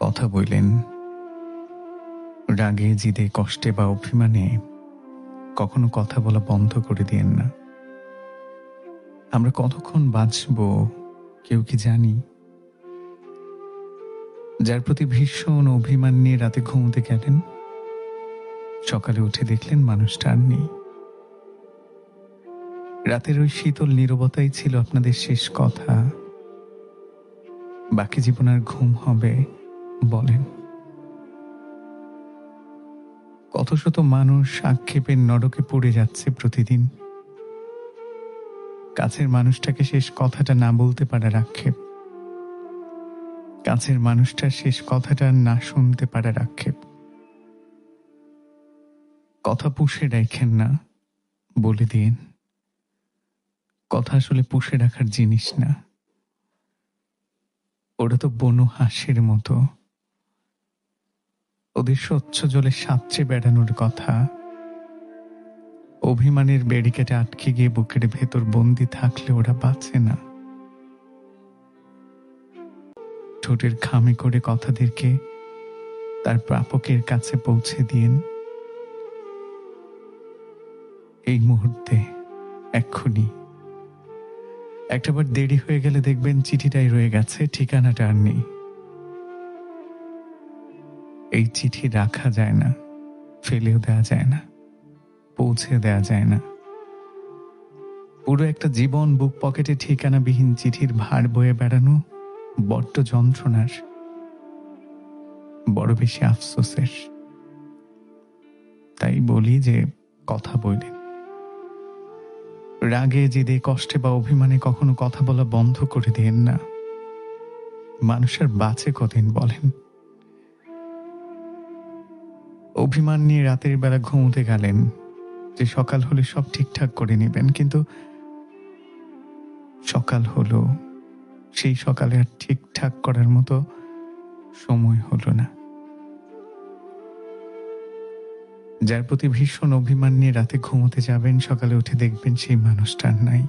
কথা বললেন, রাগে জিদে কষ্টে বা অভিমানে কখনো কথা বলা বন্ধ করে দিয়েন না। আমরা কতক্ষণ বাঁচব, কেউ কি জানি? যার প্রতি ভীষণ অভিমান নিয়ে রাতে ঘুমোতে গেলেন, সকালে উঠে দেখলেন মানুষটা আর নেই। রাতের ওই শীতল নীরবতাই ছিল আপনাদের শেষ কথা। বাকি জীবন আর ঘুম হবে বলেন। কত শত মানুষ আক্ষেপের নরকে পড়ে যাচ্ছে প্রতিদিন। কাছের মানুষটাকে শেষ কথাটা না বলতে পারার আক্ষেপ। কাছের মানুষটার শেষ কথাটা না শুনতে পারার আক্ষেপ। কথা পুষে রাখেন না, বলে দিন। কথা আসলে পুষে রাখার জিনিস না। ওরা তো বনু হাসির মতো। ওদের স্বচ্ছ জলে সাঁতরে বেড়ানোর কথা। অভিমানের ব্যারিকেটে আটকে গিয়ে বুকের ভেতর বন্দি থাকলে ওরা বাঁচে না। ঠোঁটের খামে করে কথাদেরকে তার প্রাপকের কাছে পৌঁছে দিন এই মুহূর্তে এক্ষুনি। একটাবার দেরি হয়ে গেলে দেখবেন চিঠিটাই রয়ে গেছে, ঠিকানাটা আর নেই। এই চিঠি রাখা যায় না, ফেলেও দেওয়া যায় না, পৌঁছে দেওয়া যায় না। পুরো একটা জীবন বুক পকেটে ঠিকানাবিহীন চিঠির ভার বয়ে বেড়ানো বড্ড যন্ত্রণার, বড় বেশি আফসোসের। তাই বলি যে, কথা বললেন রাগে, জিদে, কষ্টে বা অভিমানে কখনো কথা বলা বন্ধ করে দিয়েন না। মানুষের বাঁচে কদিন বলেন। অভিমান নিয়ে রাতের বেলা ঘুমোতে গেলেন। যে সকাল হলে সব ঠিকঠাক করে নেবেন, কিন্তু সকাল হলো, সেই সকালে আর ঠিকঠাক করার মতো সময় হলো না। যার প্রতি ভীষণ অভিমান নিয়ে রাতে ঘুমোতে যাবেন, সকালে উঠে দেখবেন সেই মানুষটা আর নাই।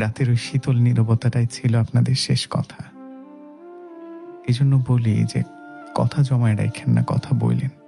রাতের ওই শীতল নীরবতাটাই ছিল আপনাদের শেষ কথা। এই জন্য বলি যে কথা জমায় রাখেন না কথা বললেন